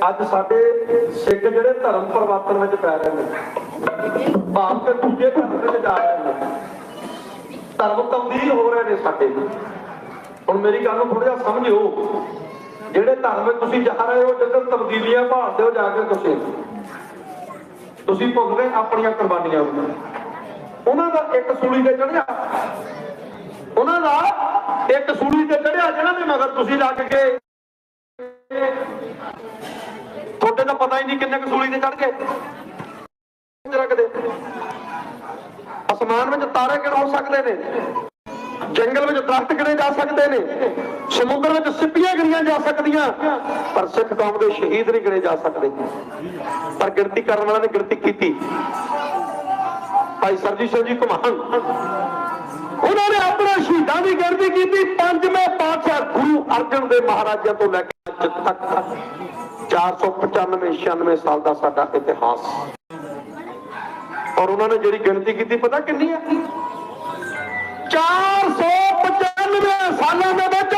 ਅੱਜ ਸਾਡੇ ਸਿੱਖ ਜਿਹੜੇ ਧਰਮ ਪਰਿਵਰਤਨ ਵਿੱਚ ਪੈ ਰਹੇ ਨੇ, ਭਾਵ ਕਿ ਦੂਜੇ ਧਰਮ ਵਿੱਚ ਜਾ ਰਹੇ ਨੇ, ਧਰਮ ਤਬਦੀਲ ਹੋ ਰਹੇ ਨੇ ਸਾਡੇ। ਹੁਣ ਮੇਰੀ ਗੱਲ ਨੂੰ ਥੋੜਾ ਜਿਹਾ ਸਮਝਿਓ, ਜਿਹੜੇ ਧਰਮ ਵਿੱਚ ਤੁਸੀਂ ਜਾ ਰਹੇ ਹੋ ਜਦੋਂ ਤਬਦੀਲੀਆਂ ਭਾਲਦੇ ਹੋ ਜਾ ਕੇ ਤੁਸੀਂ ਤੁਸੀਂ ਭੁੱਲ ਗਏ ਆਪਣੀਆਂ ਕੁਰਬਾਨੀਆਂ ਨੂੰ ਉਹਨਾਂ ਦਾ ਇੱਕ ਸੂਲੀ ਤੇ ਚੜਿਆ ਉਹਨਾਂ ਦਾ ਇੱਕ ਸੂਲੀ ਤੇ ਚੜਿਆ ਜਿਹਨਾਂ ਦੇ ਮਗਰ ਤੁਸੀਂ ਲੱਗ ਕੇ ਤੁਹਾਡੇ ਤਾਂ ਪਤਾ ਹੀ ਨਹੀਂ ਕਿੰਨੇ ਕਸੂਲੀ ਤੇ ਚੜ ਗਏ। ਜਰਾ ਅਸਮਾਨ ਵਿੱਚ ਤਾਰੇ ਕਿਹੜੇ ਹੋ ਸਕਦੇ ਨੇ। ਜੰਗਲ ਵਿੱਚ ਦਰਖਤ ਗਿਣੇ ਜਾ ਸਕਦੇ ਨੇ। ਸਮੁੰਦਰ ਵਿੱਚ ਸਿੱਪੀਆਂ ਗਿਣੀਆਂ ਜਾ ਸਕਦੀਆਂ। ਪਰ ਸਿੱਖ ਕੌਮ ਦੇ ਸ਼ਹੀਦ ਨਹੀਂ ਗਿਣੇ ਜਾ ਸਕਦੇ। ਪਰ ਗਿਣਤੀ ਕਰਨ ਵਾਲਿਆਂ ਨੇ ਗਿਣਤੀ ਕੀਤੀ। ਭਾਈ ਸਰਜੀ ਸਿੰਘ ਜੀ ਘੁਮਾਣ। ਉਹਨਾਂ ਨੇ ਆਪਣੇ ਸ਼ਹੀਦਾਂ ਦੀ ਗਿਣਤੀ ਕੀਤੀ। ਪੰਜਵੇਂ ਪਾਤਸ਼ਾਹ ਗੁਰੂ ਅਰਜਨ ਦੇ ਮਹਾਰਾਜਾਂ ਤੋਂ ਲੈ ਕੇ ਅੱਜ ਤੱਕ। 495 96 ਸਾਲ ਦਾ ਸਾਡਾ ਇਤਿਹਾਸ। ਔਰ ਉਹਨਾਂ ਨੇ ਜਿਹੜੀ ਗਿਣਤੀ ਕੀਤੀ, ਪਤਾ ਕਿੰਨੀ ਹੈ 495 ਸਾਲਾਂ ਦੇ ਵਿੱਚ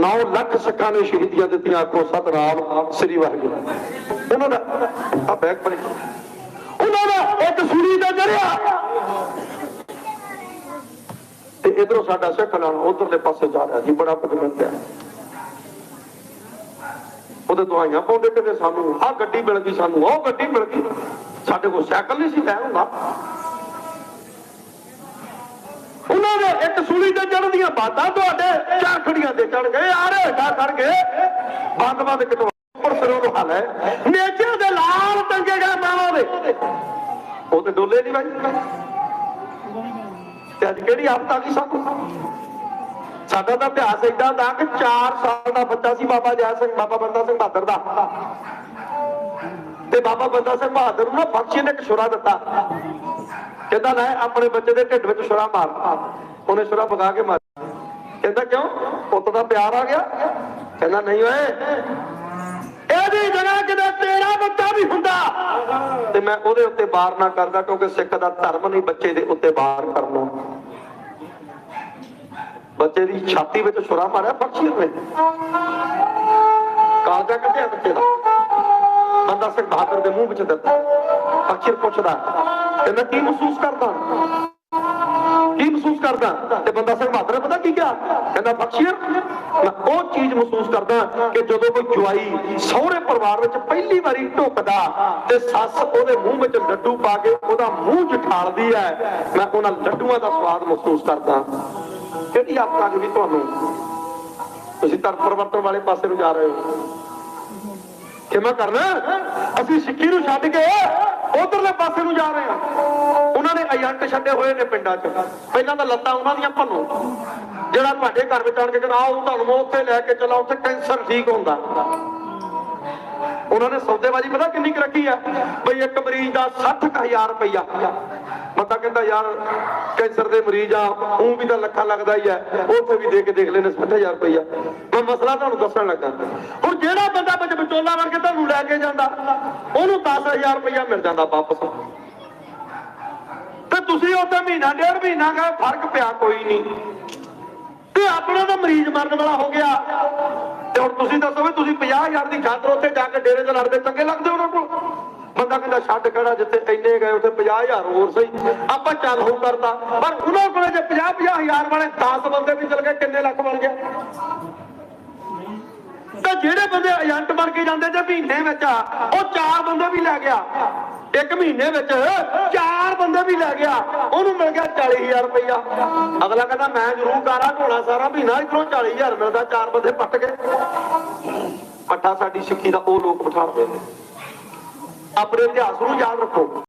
9 ਲੱਖ ਸਿੱਖਾਂ ਨੇ ਸ਼ਹੀਦੀਆਂ ਦਿੱਤੀਆਂ, ਆਖੋ, ਸਤਨਾਮ ਸ੍ਰੀ ਵਾਹਿਗੁਰੂ। ਉਹਨਾਂ ਦਾ ਆ ਬੈਗ ਬਣੇ ਉਹਨਾਂ ਦਾ ਇੱਕ ਸੂਰੀ ਦਾ ਜਰਿਆ। ਤੇ ਇਧਰੋਂ ਸਾਡਾ ਸਿੱਖ ਲਾਣ ਉਧਰਲੇ ਪਾਸੇ ਜਾ ਰਿਹਾ ਜੀ, ਬੜਾ ਪਕੜਨ ਹੈ। ਉਹਦੇ ਦਵਾਈਆਂ ਪਾਉਂਦੇ ਕਿਤੇ ਸਾਨੂੰ ਆਹ ਗੱਡੀ ਮਿਲ ਗਈ ਸਾਨੂੰ, ਉਹ ਗੱਡੀ ਮਿਲ ਗਈ ਸਾਡੇ ਕੋਲ ਸਾਈਕਲ ਨਹੀਂ ਸੀ ਲੈ ਹੁੰਦਾ। ਉਹਨਾਂ ਨੇ ਇੱਕ ਸੂਲੀ ਤੇ ਚੜ੍ਹਦੀਆਂ ਬਾਤਾਂ ਤੁਹਾਡੇ ਚਾਖੜੀਆਂ ਤੇ ਚੜ ਗਏ ਆਰੇ ਦਾ ਚੜ ਗਏ। ਬੰਦ ਬੰਦ, ਕਿਤੋਂ? ਉੱਪਰ ਸਿਰੋਂ ਨੂੰ ਹਾਲ ਹੈ ਮੇਚੇ ਦੇ ਲਾਲ ਟੰਗੇ ਗਏ ਮਾਵਾਂ ਦੇ। ਉਹ ਤੇ ਡੋਲੇ ਨਹੀਂ ਬਾਈ। ਤੇ ਅੱਜ ਕਿਹੜੀ ਆਫਤ ਆ ਗਈ ਸਾਨੂੰ? ਸਾਡਾ ਤਾਂ ਇਤਿਹਾਸ ਏਦਾਂ ਦਾ ਕਿ 4 ਸਾਲ ਦਾ ਬੱਚਾ ਸੀ ਬਾਬਾ ਜੈ ਸਿੰਘ, ਬਾਬਾ ਬੰਦਾ ਸਿੰਘ ਬਹਾਦਰ ਦਾ। ਤੇ ਬਾਬਾ ਬੰਦਾ ਸਿੰਘ ਬਹਾਦਰ ਨੂੰ ਨਾ ਬਖਸ਼ੀ ਨੇ ਇੱਕ ਛੁਰਾ ਦਿੱਤਾ। ਕਹਿੰਦਾ, ਲੈ, ਆਪਣੇ ਬੱਚੇ ਦੇ ਢਿੱਡ ਵਿੱਚ ਛੁਰਾ ਮਾਰ ਉਹਨੇ ਛੁਰਾ ਪਕਾ ਕੇ ਮਾਰ ਕਹਿੰਦਾ, ਕਿਉਂ? ਪੁੱਤ ਦਾ ਪਿਆਰ ਆ ਗਿਆ? ਕਹਿੰਦਾ, ਨਹੀਂ ਓਏ। ਇਹਦੀ ਜਗ੍ਹਾ ਕਿਤੇ ਤੇਰਾ ਬੱਚਾ ਵੀ ਹੁੰਦਾ। ਤੇ ਮੈਂ ਉਹਦੇ ਉੱਤੇ ਬਾਰ ਨਾ ਕਰਦਾ ਕਿਉਂਕਿ ਸਿੱਖ ਦਾ ਧਰਮ ਨਹੀਂ ਬੱਚੇ ਦੇ ਉੱਤੇ ਬਾਰ ਕਰਨਾ ਬੱਚੇ ਦੀ ਛਾਤੀ ਵਿੱਚ ਛੁਰਾ ਮਾਰਿਆ ਬਖਸ਼ੀ ਨੇ ਕਾਲਜਾ ਕੱਢਿਆ ਬੱਚੇ ਦਾ। ਬੰਦਾ ਸਿੰਘ ਬਹਾਦਰ ਦੇ ਮੂੰਹ ਵਿੱਚ ਦਿੱਤਾ। ਬਖਸ਼ੀ ਪੁੱਛਦਾ ਕਹਿੰਦਾ ਕੀ ਮਹਿਸੂਸ ਕਰਦਾ? ਕੀ ਮਹਿਸੂਸ ਕਰਦਾ? ਤੇ ਬੰਦਾ ਸਿੰਘ ਬਹਾਦਰ ਪਤਾ ਕੀ ਕਿਹਾ? ਕਹਿੰਦਾ ਬਖਸ਼ੀਰ ਮੈਂ ਉਹ ਚੀਜ਼ ਮਹਿਸੂਸ ਕਰਦਾ ਕਿ ਜਦੋਂ ਕੋਈ ਜਵਾਈ ਸਹੁਰੇ ਪਰਿਵਾਰ ਵਿੱਚ ਪਹਿਲੀ ਵਾਰੀ ਢੁੱਕਦਾ ਤੇ ਸੱਸ ਉਹਦੇ ਮੂੰਹ ਵਿੱਚ ਲੱਡੂ ਪਾ ਕੇ ਉਹਦਾ ਮੂੰਹ ਜਠਾਲਦੀ ਹੈ, ਮੈਂ ਉਹਨਾਂ ਲੱਡੂਆਂ ਦਾ ਸਵਾਦ ਮਹਿਸੂਸ ਕਰਦਾ। ਕਿਹੜੀ ਆਪ ਲੱਗ ਵੀ ਤੁਹਾਨੂੰ? ਤੁਸੀਂ ਧਰਮ ਪਰਿਵਰਤਨ ਵਾਲੇ ਪਾਸੇ ਨੂੰ ਜਾ ਰਹੇ ਹੋ। ਕਿਵੇਂ ਕਰਨਾ? ਅਸੀਂ ਸਿੱਖੀ ਨੂੰ ਛੱਡ ਕੇ ਉਧਰਲੇ ਪਾਸੇ ਨੂੰ ਜਾ ਰਹੇ ਹਾਂ। ਉਹਨਾਂ ਨੇ ਏਜੰਟ ਛੱਡੇ ਹੋਏ ਨੇ ਪਿੰਡਾਂ 'ਚ। ਪਹਿਲਾਂ ਤਾਂ ਲੱਤਾਂ ਉਹਨਾਂ ਦੀਆਂ ਭੰਨੋ। ਜਿਹੜਾ ਤੁਹਾਡੇ ਘਰ ਵਿੱਚ ਆਣ ਕੇ ਕਹਿੰਦਾ, ਆਓ ਤੁਹਾਨੂੰ ਮੈਂ ਉੱਥੇ ਲੈ ਕੇ ਚਲਾ, ਉੱਥੇ ਕੈਂਸਰ ਠੀਕ ਹੁੰਦਾ। ਉਹਨਾਂ ਨੇ ਸੌਦੇਬਾਜ਼ੀ ਪਤਾ ਕਿੰਨੀ ਕੁ ਰੱਖੀ ਆ? ਬਈ ਇੱਕ ਮਰੀਜ਼ ਦਾ 60000 ਰੁਪਈਆ। ਬੰਦਾ ਕਹਿੰਦਾ, ਯਾਰ, ਕੈਂਸਰ ਦੇ ਮਰੀਜ਼ ਆ ਉਹ ਵੀ ਤਾਂ ਲੱਖਾਂ ਲੱਗਦਾ ਹੀ ਹੈ ਉੱਥੇ ਵੀ ਦੇ ਕੇ ਦੇਖ ਲੈਣੇ 60000 ਰੁਪਈਆ। ਮੈਂ ਮਸਲਾ ਤੁਹਾਨੂੰ ਦੱਸਣ ਲੱਗਾ। ਹੁਣ ਜਿਹੜਾ ਬੰਦਾ ਵਿੱਚ ਵਿਚੋਲਾ ਵਰਗੇ ਤੁਹਾਨੂੰ ਲੈ ਕੇ ਜਾਂਦਾ, ਉਹਨੂੰ 10000 ਰੁਪਈਆ ਮਿਲ ਜਾਂਦਾ ਵਾਪਸ। ਤੇ ਤੁਸੀਂ ਉੱਥੇ ਮਹੀਨਾ, ਡੇਢ ਮਹੀਨਾ ਕਹੇ ਫ਼ਰਕ ਪਿਆ ਕੋਈ ਨਹੀਂ। ਤੇ ਆਪਣਾ ਤਾਂ ਮਰੀਜ਼ ਮਰਨ ਵਾਲਾ ਹੋ ਗਿਆ। ਤੇ ਹੁਣ ਤੁਸੀਂ ਦੱਸੋ ਵੀ ਤੁਸੀਂ 50000 ਦੀ ਖਾਤਰ ਉੱਥੇ ਜਾ ਕੇ ਡੇਰੇ ਤੇ ਲੜਦੇ, ਚੰਗੇ ਲੱਗਦੇ ਉਹਨਾਂ ਕੋਲ? ਬੰਦਾ ਕਹਿੰਦਾ ਛੱਡ ਖੜਾ ਜਿੱਥੇ ਇੰਨੇ ਗਏ, ਉੱਥੇ 50000 ਹੋਰ ਸਹੀ। ਆਪਾਂ ਚੱਲ ਹੋ ਕਰਦਾ। ਪਰ ਉਹਨਾਂ ਕੋਲੇ ਜੇ 50 50000 ਵਾਲੇ 10 ਬੰਦੇ ਵੀ ਚਲ ਗਏ, ਕਿੰਨੇ ਲੱਖ ਬਣ ਗਿਆ ਤੇ ਜਿਹੜੇ ਬੰਦੇ ਏਜੰਟ ਬਣ ਕੇ ਜਾਂਦੇ ਤੇ ਮਹੀਨੇ ਵਿੱਚ, ਉਹ ਚਾਰ ਬੰਦੇ ਵੀ ਲੈ ਗਿਆ। ਇੱਕ ਮਹੀਨੇ ਵਿੱਚ ਚਾਰ ਬੰਦੇ ਵੀ ਲੈ ਗਿਆ। ਉਹਨੂੰ ਮਿਲ ਗਿਆ 40000 ਰੁਪਇਆ ਅਗਲਾ ਕਹਿੰਦਾ, ਮੈਂ ਜ਼ਰੂਰ ਕਾਰਾ ਢੋਣਾ ਸਾਰਾ ਮਹੀਨਾ ਇਧਰੋਂ 40000 ਮਿਲਦਾ, ਚਾਰ ਬੰਦੇ ਪੱਟ ਗਏ। ਪੱਟਾ ਸਾਡੀ ਸਿੱਖੀ ਦਾ ਉਹ ਲੋਕ ਬਿਠਾਉਂਦੇ ਨੇ। ਆਪਣੇ ਇਤਿਹਾਸ ਨੂੰ ਯਾਦ ਰੱਖੋ